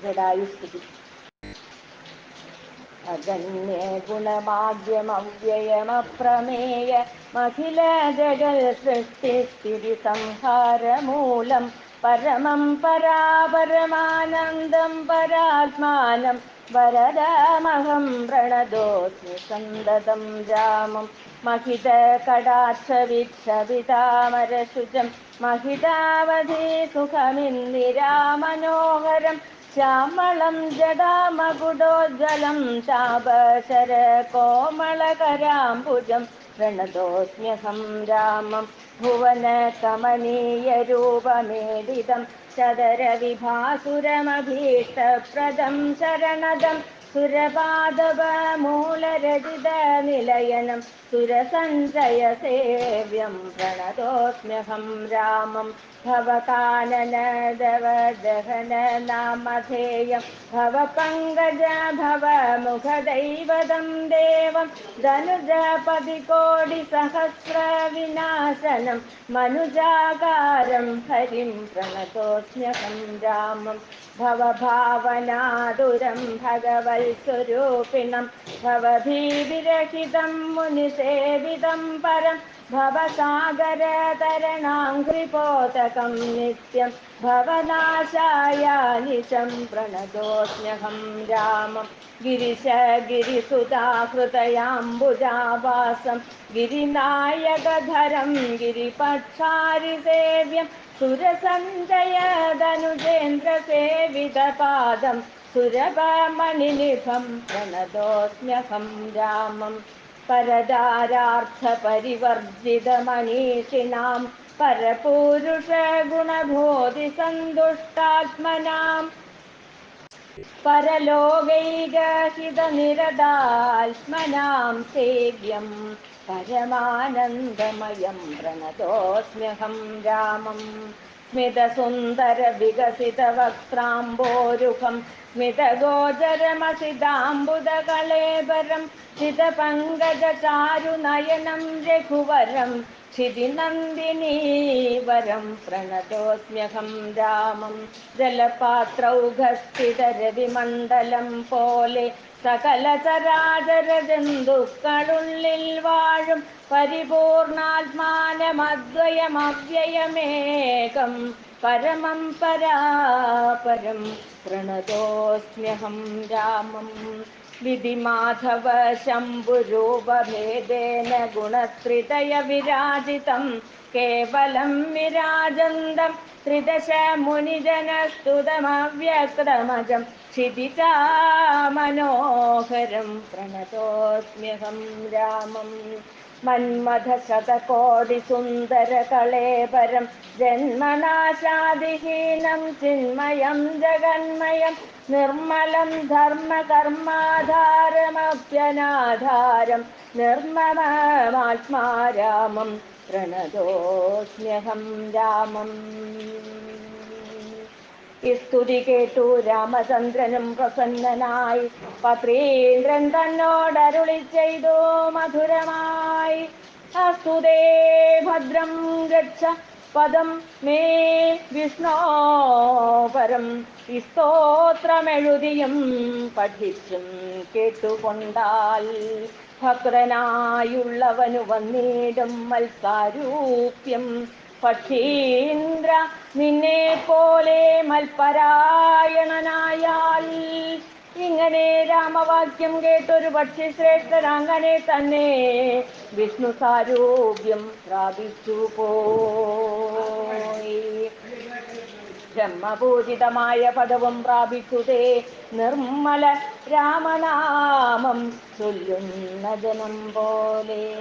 ജഡായുസ്ഥിതി അഗണ്യ ഗുണമാദ്യമവ്യയമപ്രമേയ മഖില ജഗൽ സൃഷ്ടിസ്ഥിതി സംഹാരമൂലം പരമം പരാപരമാനന്ദം പരാത്മാനം വരദമഹം പ്രണതോസ്മി സന്തതം രാമം മഹിത കടാക്ഷവിക്ഷവിതാമരശുചം മഹിതാവധി സുഖമിന്ദിരാമനോഹരം श्यामलं जडामगुडोज्ज्वलं चाबसरकोमलकराम्बुजं प्रणतोऽस्म्यहं रामं भुवनकमनीयरूपमेदितं सदरविभासुरमभीष्टप्रदं शरणदम् सुरपादपमूलरचितनिलयनं सुरसञ्चयसेव्यं प्रणतोऽस्म्यहं रामं भवकाननदवदहननामधेयं भवपङ्कज भवमुखदैवतं देवं धनुजपदिकोटिसहस्रविनाशनं मनुजाकारं हरिं प्रणतोऽस्म्यहं रामं भवभावनादुरं स्वरूपिणं भवभीविरहितं मुनिसेवितं परं भवसागरतरणाङ्घ्रिपोतकं नित्यं भवनाशायालिशं प्रणतोज्ञहं रामं। गिरिशगिरिसुधाकृतयाम्बुजावासं गिरिनायकधरं गिरिपक्षारिसेव्यं। सुरसञ्जयदनुजेन्द्रसेवितपादम् सुरभमणिनिभं प्रणतोऽस्म्यहं रामं परदारार्थपरिवर्जितमनीषिणां परपूरुषगुणबोधिसन्तुष्टात्मनाम् परलोकैकहितनिरदात्मनां सेव्यं परमानन्दमयं प्रणतोऽस्म्यहं रामम् स्मितसुन्दरविकसितवक्त्राम्बोरुघं स्मितगोचरमसिताम्बुदकलेबरं हिधपङ्कजचारुनयनं रघुवरं क्षितिनन्दिनीवरं प्रणतोऽस्म्यहं रामं जलपात्रौघस्थितरविमण्डलं पोले സകല ചരാചരജന്തുക്കളുള്ളിൽ വാഴും പരിപൂർണാത്മാനമദ്വയമവ്യയമേകം. പരമം പരാപരം പ്രണതോസ്മ്യഹം രാമം विधिमाधव शम्भुरूपभेदेन गुणत्रितयविराजितं केवलं विराजन्तं त्रिदशमुनिजनस्तुतमव्यक्तमजं। क्षिदिता मनोहरं प्रणतोऽस्म्यहं रामम्। മന്മഥശതകോടിസുന്ദരകളേപരം ജന്മനാശാദിഹീനം ചിന്മയം ജഗന്മയം നിർമ്മലം ധർമ്മകർമാധാരമഭ്യനാധാരം നിർമ്മമാത്മാരാമം പ്രണതോസ്മ്യഹം രാമം. ഈ സ്തുതി കേട്ടു രാമചന്ദ്രനും പ്രസന്നനായി. പത്രീന്ദ്രൻ തന്നോടരുളി ചെയ്തു മധുരമായി അസ്തുതേ ഭദ്രം ഗച്ഛ പദം മേ വിഷ്ണോ പരം സ്തോത്രമെഴുതിയും പഠിച്ചും കേട്ടുകൊണ്ടാൽ ഭക്തനായുള്ളവനു വന്നിടും മത്സാരൂപ്യം പക്ഷീന്ദ്ര നിന്നെ പോലെ മൽപരായണനായാൽ ഇങ്ങനെ രാമവാക്യം കേട്ടൊരു പക്ഷി ശ്രേഷ്ഠൻ അങ്ങനെ തന്നെ. വിഷ്ണു സാരൂപ്യം പ്രാപിച്ചു പോയി. ബ്രഹ്മപൂജിതമായ പദവും പ്രാപിച്ചുതേ നിർമ്മല രാമനാമം ചൊല്ലുന്ന ജനം പോലെ.